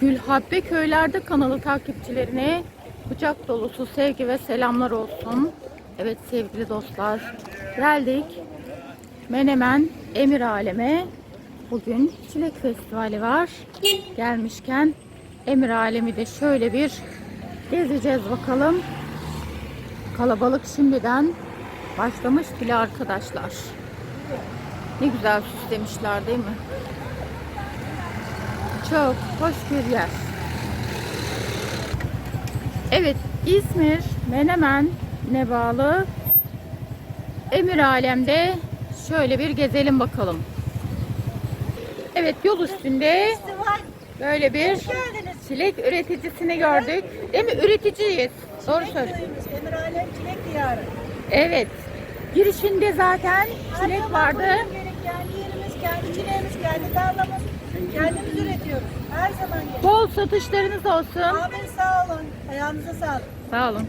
Gülhabbe Köylerde kanalı takipçilerine kucak dolusu sevgi ve selamlar olsun. Evet sevgili dostlar geldik Menemen Emir Aleme. Bugün Çilek Festivali var. Gelmişken Emir Alemi de şöyle bir gezeceğiz bakalım. Kalabalık şimdiden başlamış bile arkadaşlar. Ne güzel süslemişler değil mi? Çok hoş bir yer. Evet, İzmir, Menemen, ne bağlı? Emir Alem'de şöyle bir gezelim bakalım. Evet, yol üstünde böyle bir çilek üreticisini gördük. Değil mi? Üreticiyiz. Doğru söylüyorsun. Emir Alem Çilek Diyarı. Evet. Girişinde zaten çilek vardı. Kendi yerimiz, kendi çileğimiz, kendi tarlamız. Kendimiz üretiyoruz. Her zaman gelin. Bol satışlarınız olsun. Amin sağ olun. Ayağınıza sağlık. Sağ olun.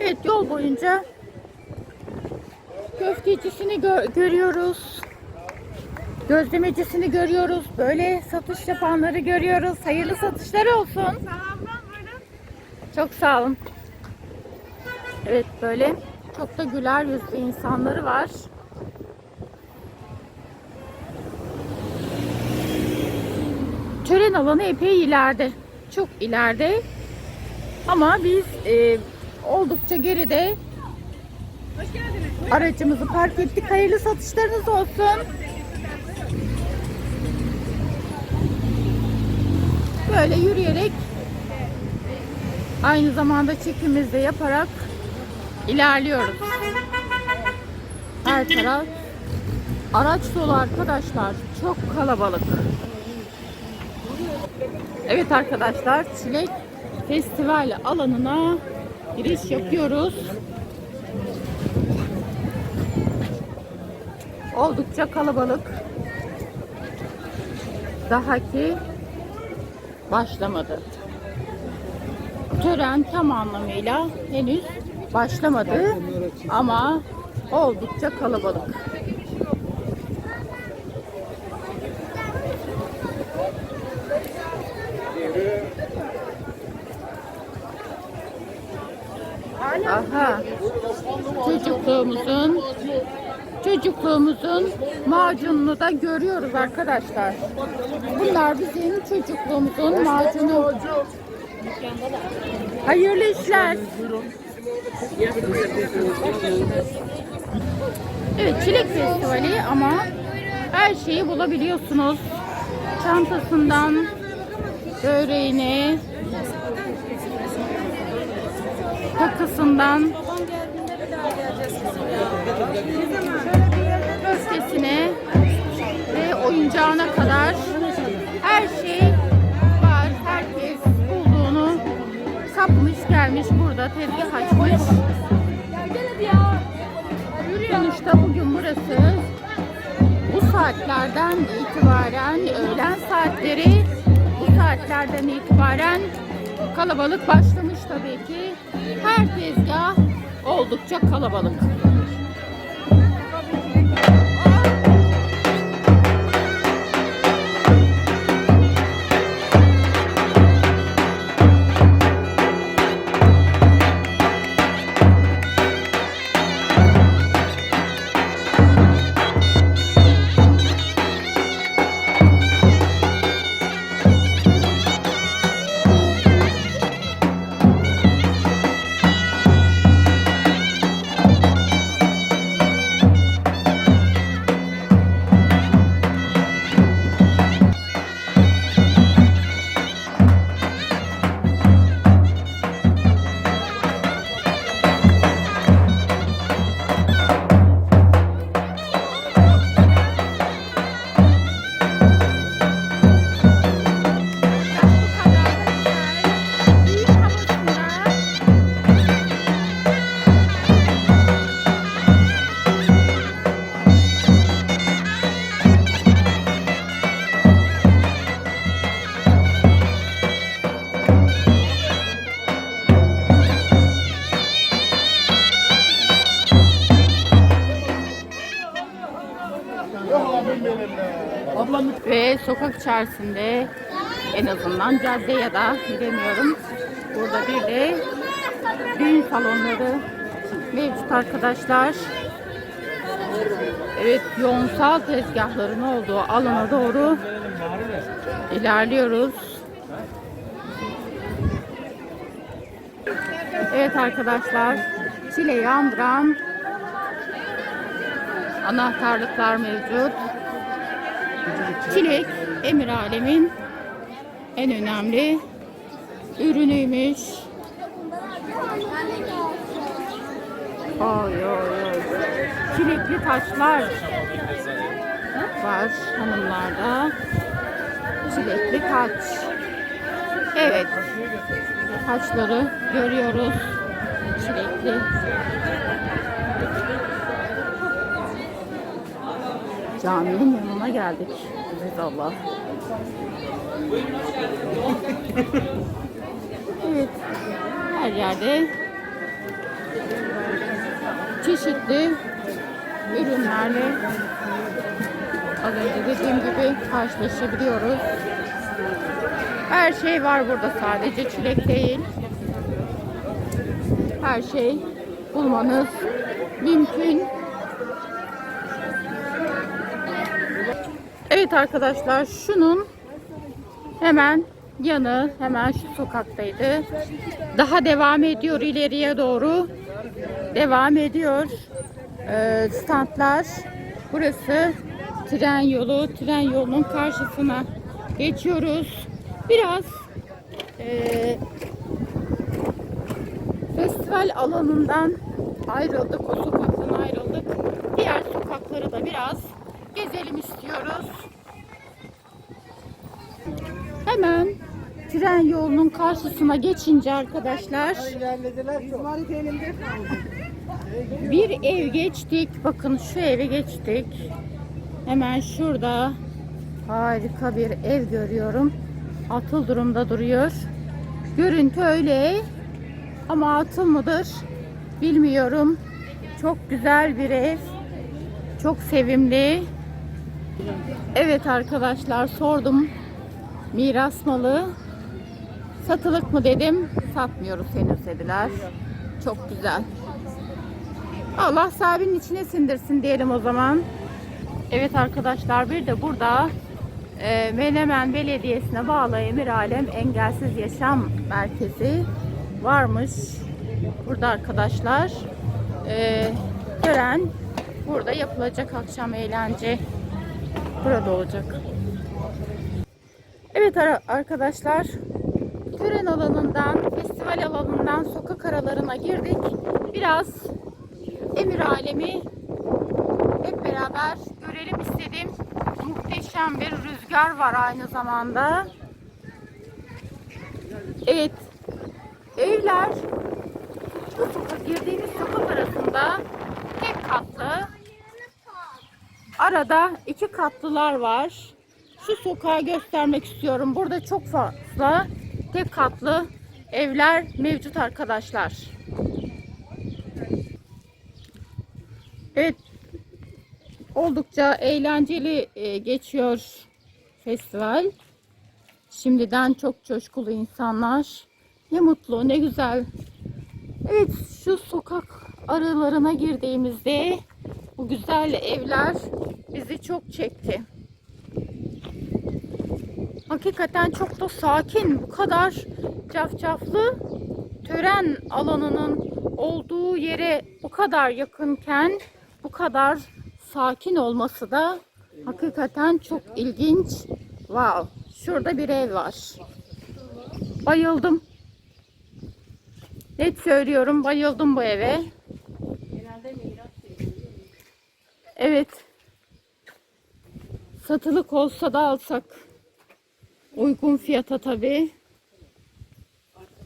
Evet yol boyunca köftecisini gö- görüyoruz. Gözlemecisini görüyoruz. Böyle satış yapanları görüyoruz. Hayırlı satışlar olsun. Çok sağ olun. Evet böyle çok da güler yüzlü insanları var. Tören alanı epey ileride. Çok ileride. Ama biz e, oldukça geride aracımızı park ettik. Hayırlı satışlarınız olsun. Böyle yürüyerek aynı zamanda çekimimizi de yaparak ilerliyoruz. Her taraf araç dolu arkadaşlar. Çok kalabalık. Evet arkadaşlar Çilek Festival alanına giriş yapıyoruz. Oldukça kalabalık. Daha ki başlamadı. Tören tam anlamıyla henüz başlamadı ama oldukça kalabalık. Aha. Çocukluğumuzun çocukluğumuzun macununu da görüyoruz arkadaşlar. Bunlar bizim çocukluğumuzun macunu. Hayırlı işler. Evet çilek festivali ama her şeyi bulabiliyorsunuz. Çantasından böreğine, takısından köftesine ve oyuncağına kadar her şey var. Herkes bulduğunu kapmış gelmiş burada tezgah açmış. Sonuçta bugün burası bu saatlerden itibaren öğlen saatleri bu saatlerden itibaren kalabalık başlamış tabii ki. Her tezgah oldukça kalabalık. İçerisinde En azından cadde ya da bilemiyorum. Burada bir de düğün salonları mevcut arkadaşlar. Evet yoğunsal tezgahların olduğu alana doğru ilerliyoruz. Evet arkadaşlar çileyi andıran anahtarlıklar mevcut. Çilek Emir Alem'in en önemli ürünüymüş. Oy oy oy. Çilekli taçlar var hanımlarda. Çilekli taç. Evet. Taçları görüyoruz. Çilekli. Caminin yanına geldik. Evet Allah. Evet. Her yerde çeşitli ürünlerle az önce dediğim gibi karşılaşabiliyoruz. Her şey var burada sadece çilek değil. Her şey bulmanız mümkün. Evet arkadaşlar şunun hemen yanı hemen şu sokaktaydı. Daha devam ediyor ileriye doğru. Devam ediyor. Ee, standlar. Burası tren yolu. Tren yolunun karşısına geçiyoruz. Biraz ee, festival alanından ayrıldık. O sokaktan ayrıldık. Diğer sokakları da biraz gezelim istiyoruz. Hemen tren yolunun karşısına geçince arkadaşlar bir ev geçtik. Bakın şu eve geçtik. Hemen şurada harika bir ev görüyorum. Atıl durumda duruyor. Görüntü öyle ama atıl mıdır bilmiyorum. Çok güzel bir ev. Çok sevimli. Evet arkadaşlar sordum. Miras malı. Satılık mı dedim. Satmıyoruz henüz dediler. Çok güzel. Allah sahibinin içine sindirsin diyelim o zaman. Evet arkadaşlar bir de burada e, Menemen Belediyesi'ne bağlı Emir Alem Engelsiz Yaşam Merkezi varmış. Burada arkadaşlar e, tören burada yapılacak akşam eğlence burada olacak. Evet arkadaşlar tören alanından festival alanından sokak aralarına girdik. Biraz Emir Alemi hep beraber görelim istedim. Muhteşem bir rüzgar var aynı zamanda. Evet. Evler bu sokak girdiğimiz sokak arasında tek katlı. Arada iki katlılar var. Şu sokağı göstermek istiyorum. Burada çok fazla tek katlı evler mevcut arkadaşlar. Evet. Oldukça eğlenceli e, geçiyor festival. Şimdiden çok coşkulu insanlar. Ne mutlu, ne güzel. Evet, şu sokak aralarına girdiğimizde bu güzel evler bizi çok çekti. Hakikaten çok da sakin. Bu kadar cafcaflı tören alanının olduğu yere bu kadar yakınken bu kadar sakin olması da hakikaten çok ilginç. Wow. Şurada bir ev var. Bayıldım. Net söylüyorum bayıldım bu eve. Evet. Satılık olsa da alsak. Uygun fiyata tabii.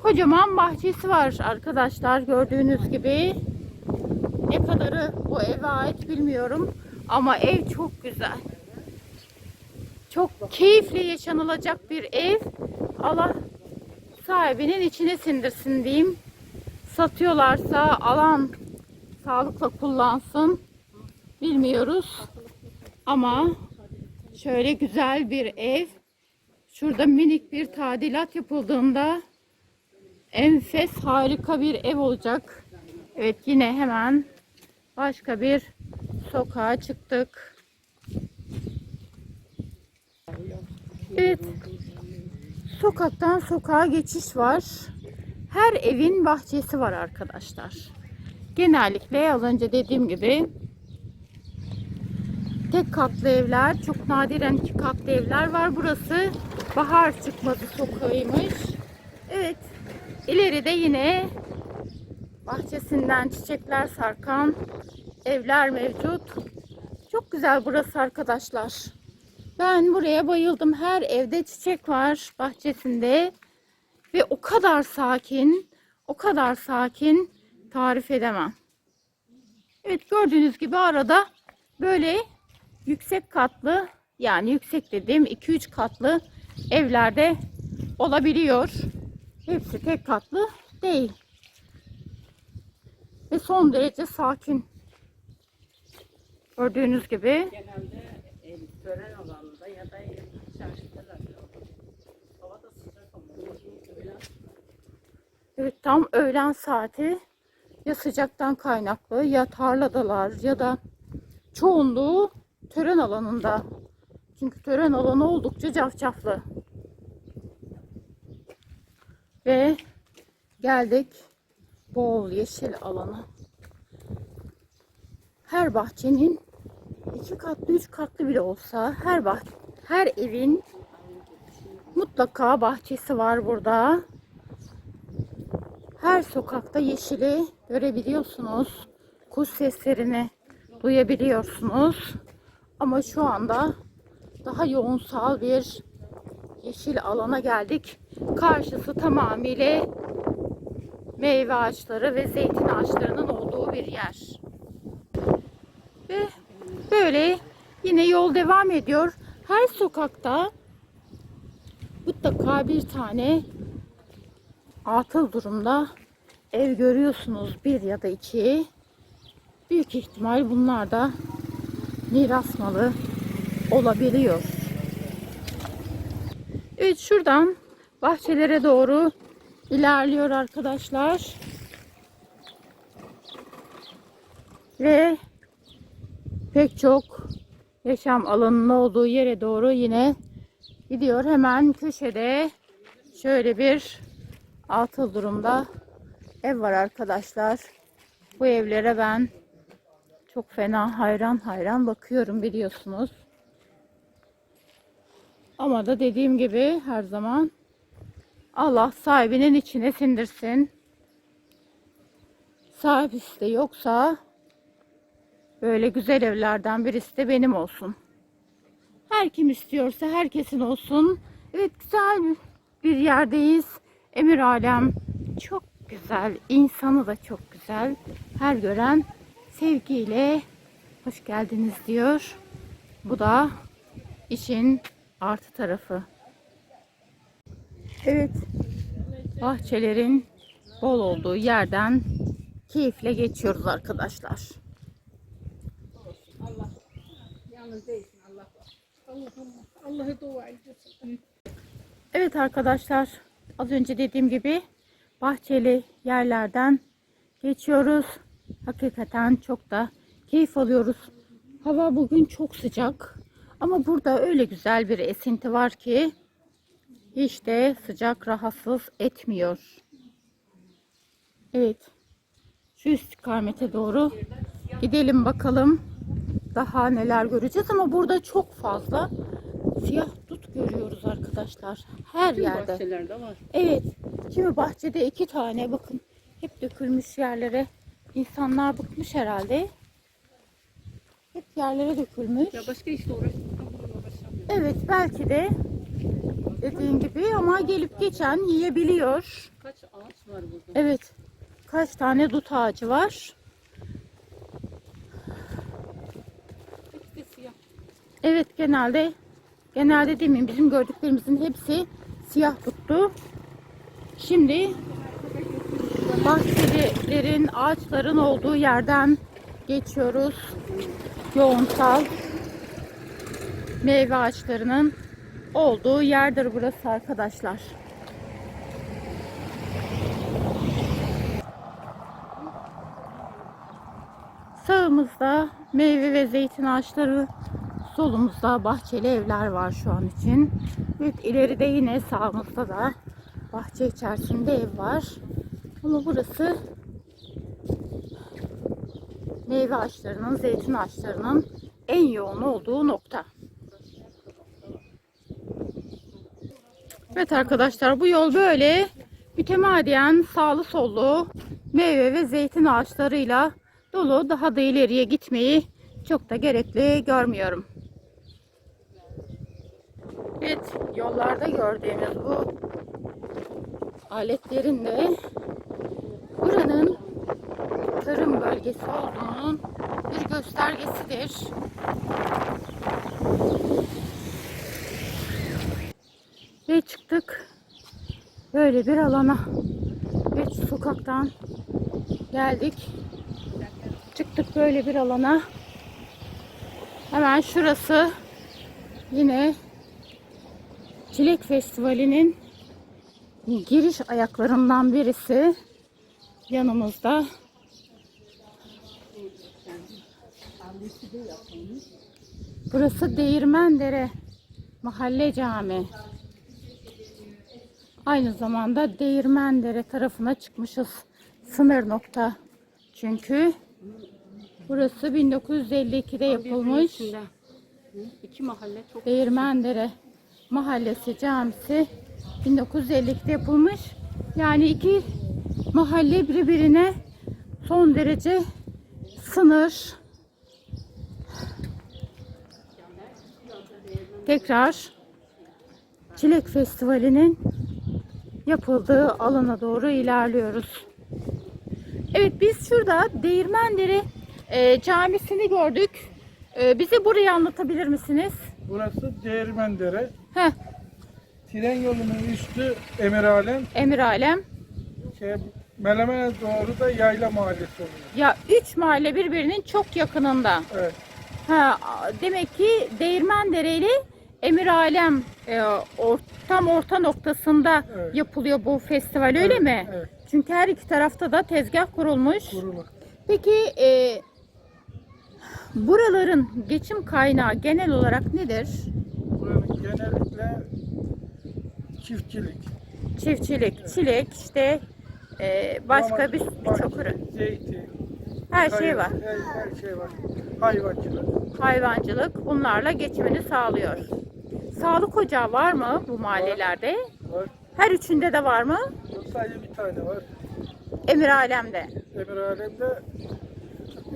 Kocaman bahçesi var arkadaşlar gördüğünüz gibi. Ne kadarı bu eve ait bilmiyorum. Ama ev çok güzel. Çok keyifli yaşanılacak bir ev. Allah sahibinin içine sindirsin diyeyim. Satıyorlarsa alan sağlıkla kullansın. Bilmiyoruz. Ama şöyle güzel bir ev. Şurada minik bir tadilat yapıldığında enfes harika bir ev olacak. Evet yine hemen başka bir sokağa çıktık. Evet. Sokaktan sokağa geçiş var. Her evin bahçesi var arkadaşlar. Genellikle az önce dediğim gibi tek katlı evler, çok nadiren iki katlı evler var. Burası bahar çıkmazı sokağıymış. Evet. İleride yine bahçesinden çiçekler sarkan evler mevcut. Çok güzel burası arkadaşlar. Ben buraya bayıldım. Her evde çiçek var bahçesinde. Ve o kadar sakin, o kadar sakin tarif edemem. Evet gördüğünüz gibi arada böyle yüksek katlı yani yüksek dediğim 2-3 katlı evlerde olabiliyor. Hepsi tek katlı değil. Ve son derece sakin. Gördüğünüz gibi Genelde e, tören alanında ya da çarşıda da hava da sıcak ama öğlen Evet tam öğlen saati ya sıcaktan kaynaklı ya tarladalar ya da çoğunluğu tören alanında. Çünkü tören alanı oldukça cafcaflı. Ve geldik bol yeşil alana. Her bahçenin iki katlı, üç katlı bile olsa her bah her evin mutlaka bahçesi var burada. Her sokakta yeşili görebiliyorsunuz. Kuş seslerini duyabiliyorsunuz. Ama şu anda daha yoğunsal bir yeşil alana geldik. Karşısı tamamıyla meyve ağaçları ve zeytin ağaçlarının olduğu bir yer. Ve böyle yine yol devam ediyor. Her sokakta mutlaka bir tane atıl durumda ev görüyorsunuz bir ya da iki. Büyük ihtimal bunlar da miras malı olabiliyor. Evet şuradan bahçelere doğru ilerliyor arkadaşlar. Ve pek çok yaşam alanının olduğu yere doğru yine gidiyor. Hemen köşede şöyle bir atıl durumda ev var arkadaşlar. Bu evlere ben çok fena hayran hayran bakıyorum biliyorsunuz. Ama da dediğim gibi her zaman Allah sahibinin içine sindirsin. Sahibisi de yoksa böyle güzel evlerden birisi de benim olsun. Her kim istiyorsa herkesin olsun. Evet güzel bir yerdeyiz. Emir Alem çok güzel. insanı da çok güzel. Her gören sevgiyle hoş geldiniz diyor. Bu da işin artı tarafı. Evet. Bahçelerin bol olduğu yerden keyifle geçiyoruz arkadaşlar. yalnız değilsin Allah var. Allah'ım Allah'a dua ediyorsun. Evet arkadaşlar az önce dediğim gibi bahçeli yerlerden geçiyoruz. Hakikaten çok da keyif alıyoruz. Hava bugün çok sıcak ama burada öyle güzel bir esinti var ki hiç de sıcak rahatsız etmiyor. Evet şu istikamete doğru gidelim bakalım daha neler göreceğiz ama burada çok fazla siyah dut görüyoruz arkadaşlar. Her yerde. Bahçelerde var. Evet. Kimi bahçede iki tane bakın. Hep dökülmüş yerlere. İnsanlar bıkmış herhalde. Hep yerlere dökülmüş. Ya başka işle uğraştık. Bununla uğraşamıyorum. Evet belki de dediğin gibi ama gelip geçen yiyebiliyor. Kaç ağaç var burada? Evet. Kaç tane dut ağacı var. Evet genelde genelde demeyeyim bizim gördüklerimizin hepsi siyah tuttu. Şimdi bahçelerin, ağaçların olduğu yerden geçiyoruz. Yoğunsal meyve ağaçlarının olduğu yerdir burası arkadaşlar. Sağımızda meyve ve zeytin ağaçları, solumuzda bahçeli evler var şu an için. Evet ileride yine sağımızda da bahçe içerisinde ev var. Ama burası meyve ağaçlarının, zeytin ağaçlarının en yoğun olduğu nokta. Evet arkadaşlar bu yol böyle mütemadiyen sağlı sollu meyve ve zeytin ağaçlarıyla dolu. Daha da ileriye gitmeyi çok da gerekli görmüyorum. Evet yollarda gördüğümüz bu aletlerin de buranın tarım bölgesi olduğunun bir göstergesidir. Ve çıktık böyle bir alana. Evet sokaktan geldik. Çıktık böyle bir alana. Hemen şurası yine Çilek Festivali'nin giriş ayaklarından birisi. Yanımızda Burası Değirmendere Mahalle Cami. Aynı zamanda Değirmendere tarafına çıkmışız. Sınır nokta. Çünkü burası 1952'de yapılmış. İki mahalle çok Değirmendere Mahallesi Camisi 1952'de yapılmış. Yani iki mahalle birbirine son derece sınır. Tekrar Çilek Festivali'nin yapıldığı alana doğru ilerliyoruz. Evet biz şurada Değirmendere e, camisini gördük. E, bize burayı anlatabilir misiniz? Burası Değirmendere. Heh, Tren yolunun üstü Emiralem. Emir Alem. Şey, Melemen'e doğru da Yayla Mahallesi oluyor. Ya üç mahalle birbirinin çok yakınında. Evet. Ha, demek ki Değirmendere ile Emir Alem e, or- tam orta noktasında Evet. yapılıyor bu festival öyle Evet, mi? evet. Çünkü her iki tarafta da tezgah kurulmuş. Kurulu. Peki e, buraların geçim kaynağı genel olarak nedir? Buranın genellikle çiftçilik. Çiftçilik, çilek, işte e, başka bir Domates, birçok ürün. Zeytin. Her şey var. Her, her şey var. Hayvancılık. Hayvancılık bunlarla geçimini sağlıyor. Sağlık ocağı var mı bu mahallelerde? Var. Her üçünde de var mı? Yok, Sadece bir tane var. Emir Alem'de. Emiralem'de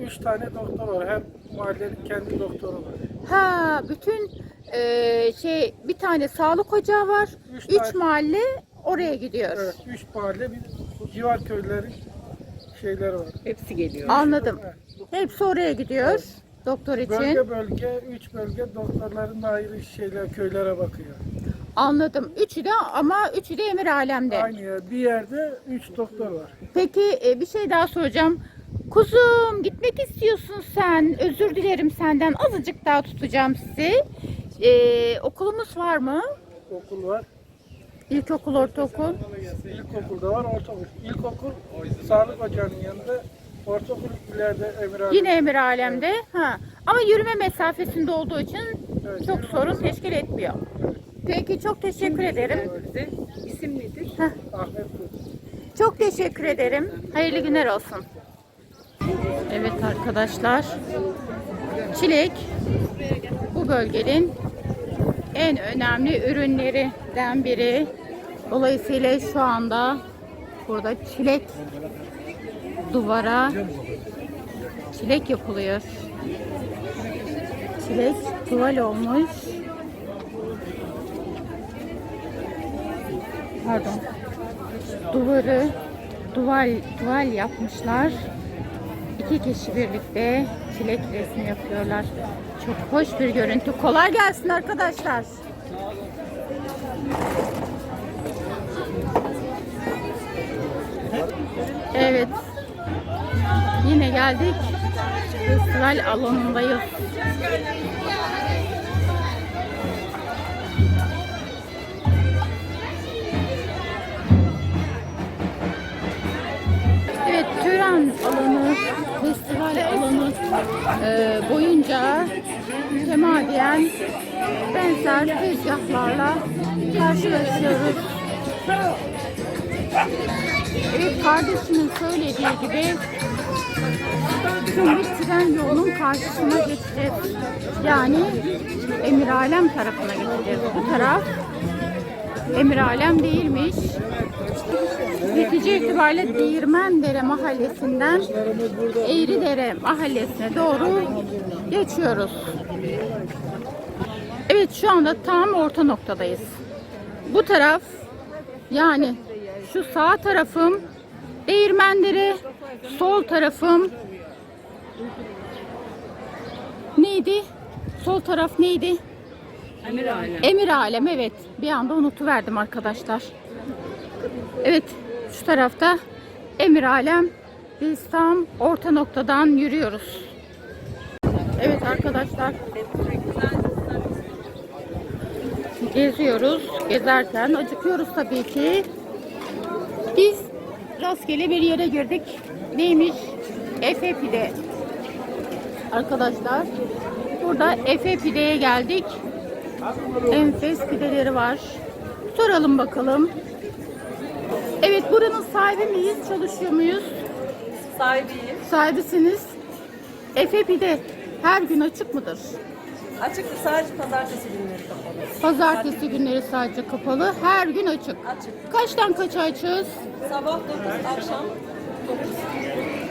üç tane doktor var. Her mahallenin kendi doktoru var. Ha bütün e, şey bir tane sağlık ocağı var. Üç Üç tane- mahalle oraya gidiyor. Evet. Üç mahalle bir civar köylerin şeyleri var. hepsi geliyor. Anladım. Evet. Hepsi oraya gidiyor. Doktor için. Bölge bölge, üç bölge doktorların da ayrı şeyler, köylere bakıyor. Anladım. Üçü de ama üçü de Emir Alem'de. Aynı yer, bir yerde üç doktor var. Peki e, bir şey daha soracağım. Kuzum gitmek istiyorsun sen. Özür dilerim senden. Azıcık daha tutacağım sizi. E, okulumuz var mı? Okul var. İlkokul, ortaokul. İlkokulda var, ortaokul. İlkokul sağlık ocağının yanında, ortaokul ileride Emirhan. Yine Emir Alem'de. Ha. Ama yürüme mesafesinde olduğu için Evet, çok sorun teşkil etmiyor. Peki çok teşekkür ederim. Bize isim nedir? Ahmet. Çok teşekkür ederim. Hayırlı günler olsun. Evet arkadaşlar. Çilek bu bölgenin en önemli ürünlerinden biri. Dolayısıyla şu anda burada çilek duvara çilek yapılıyor. Çilek tuval olmuş. Pardon duvarı duval duval yapmışlar. İki kişi birlikte çilek resmi yapıyorlar. Çok hoş bir görüntü. Kolay gelsin arkadaşlar. Evet. Yine geldik. Festival alanındayız. Evet, tören alanı, festival alanı e, boyunca temadiyen benzer tezgahlarla karşılaşıyoruz. Evet, kardeşimin söylediği gibi Şimdi tren yolunun karşısına geçeceğiz. Yani Emiralem tarafına geçeceğiz. Bu taraf Emiralem değilmiş. Netice itibariyle Değirmendere mahallesinden Eğridere mahallesine doğru geçiyoruz. Evet şu anda tam orta noktadayız. Bu taraf yani şu sağ tarafım Değirmendere, sol tarafım neydi? Sol taraf neydi? Emir Alem. Emir Alem evet. Bir anda unutuverdim arkadaşlar. Evet şu tarafta Emir Alem. Biz tam orta noktadan yürüyoruz. Evet arkadaşlar. Geziyoruz. Gezerken acıkıyoruz tabii ki. Biz rastgele bir yere girdik. Neymiş? Efe Pide. Arkadaşlar burada Efe Pide'ye geldik. Enfes pideleri var. Soralım bakalım. Evet buranın sahibi miyiz? Çalışıyor muyuz? Sahibiyim. Sahibisiniz. Efe Pide her gün açık mıdır? Açık sadece pazartesi günleri kapalı. Pazartesi günleri sadece kapalı. Her gün açık. Açık. Kaçtan kaça açığız? Sabah 9, akşam 9.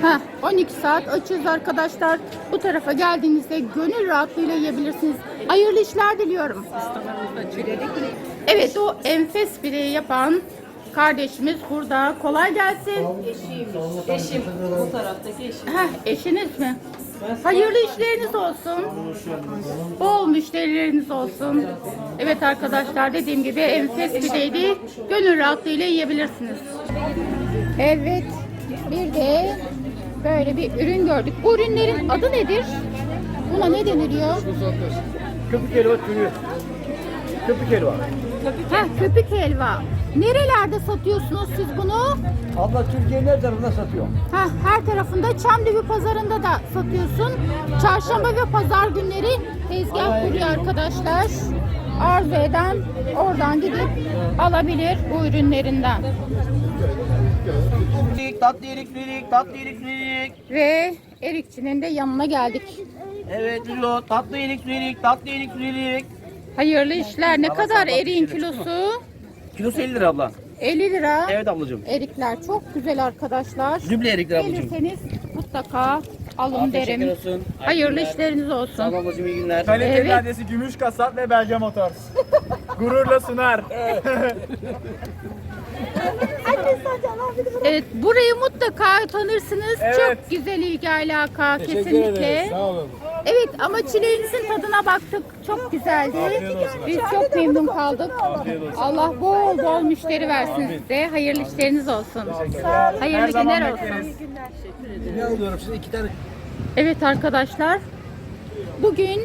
Heh, 12 saat açığız arkadaşlar. Bu tarafa geldiğinizde gönül rahatlığıyla yiyebilirsiniz. Hayırlı işler diliyorum. Evet o enfes pideyi yapan kardeşimiz burada. Kolay gelsin. Eşim. Bu taraftaki eşim. Heh, eşiniz mi? Hayırlı işleriniz olsun. Bol müşterileriniz olsun. Evet arkadaşlar dediğim gibi enfes pideydi. Gönül rahatlığıyla yiyebilirsiniz. Evet. Bir de böyle bir ürün gördük. Bu ürünlerin adı nedir? Buna ne deniliyor? Köpük helva türü. Köpük helva. Heh, köpük helva. Nerelerde satıyorsunuz siz bunu? Abla Türkiye'nin her tarafında satıyor. Heh, her tarafında Çamlıbü pazarında da satıyorsun. Çarşamba ve pazar günleri tezgah kuruyor arkadaşlar. Arzu eden oradan gidip alabilir bu ürünlerinden. Tatlı yerik lirik, tatlı yerik lirik. Ve erikçinin de yanına geldik. Evet Lilo, tatlı yerik lirik, tatlı yerik lirik. Hayırlı işler. Ne kadar eriğin kilosu? Kilosu 50 lira abla. 50 lira. Evet ablacığım. Erikler çok güzel arkadaşlar. Düble erikler ablacığım. Gelirseniz mutlaka alın Afiyet şeker derim. olsun. Hayırlı günler. işleriniz Sağ ol olsun. ablacığım iyi günler. Kaliteli Evet. adresi Gümüş Kasap ve Belge Motors. Gururla sunar. Evet, burayı mutlaka tanırsınız. Evet. Çok güzel ilgi alaka kesinlikle. Sağ olun. Evet ama çileğinizin tadına baktık. Çok güzeldi. Biz çok memnun kaldık. Allah bol bol müşteri versin size. Hayırlı işleriniz olsun. Hayırlı zaman günler olsun. bekleriz. Ne alıyorum size? iki tane. Evet arkadaşlar. Bugün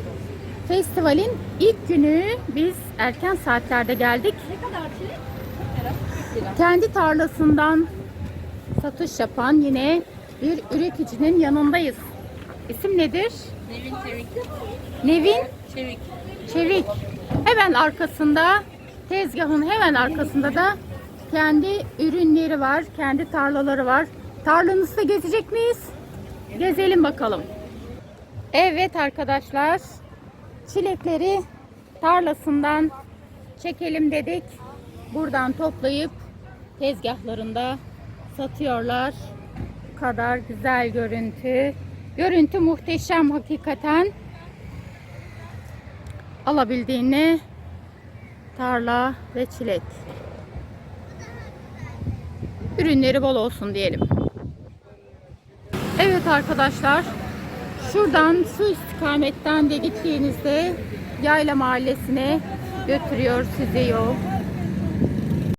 festivalin ilk günü biz erken saatlerde geldik. Kendi tarlasından satış yapan yine bir üreticinin yanındayız. İsim nedir? Nevin Çevik. Nevin Çevik. Çevik. Hemen arkasında tezgahın hemen arkasında da kendi ürünleri var, kendi tarlaları var. Tarlanızda gezecek miyiz? Gezelim bakalım. Evet arkadaşlar. Çilekleri tarlasından çekelim dedik. Buradan toplayıp tezgahlarında satıyorlar. Bu kadar güzel görüntü. Görüntü muhteşem hakikaten alabildiğini tarla ve çilek. Ürünleri bol olsun diyelim. Evet arkadaşlar. Şuradan şu istikametten de gittiğinizde Yayla Mahallesi'ne götürüyor sizi yol.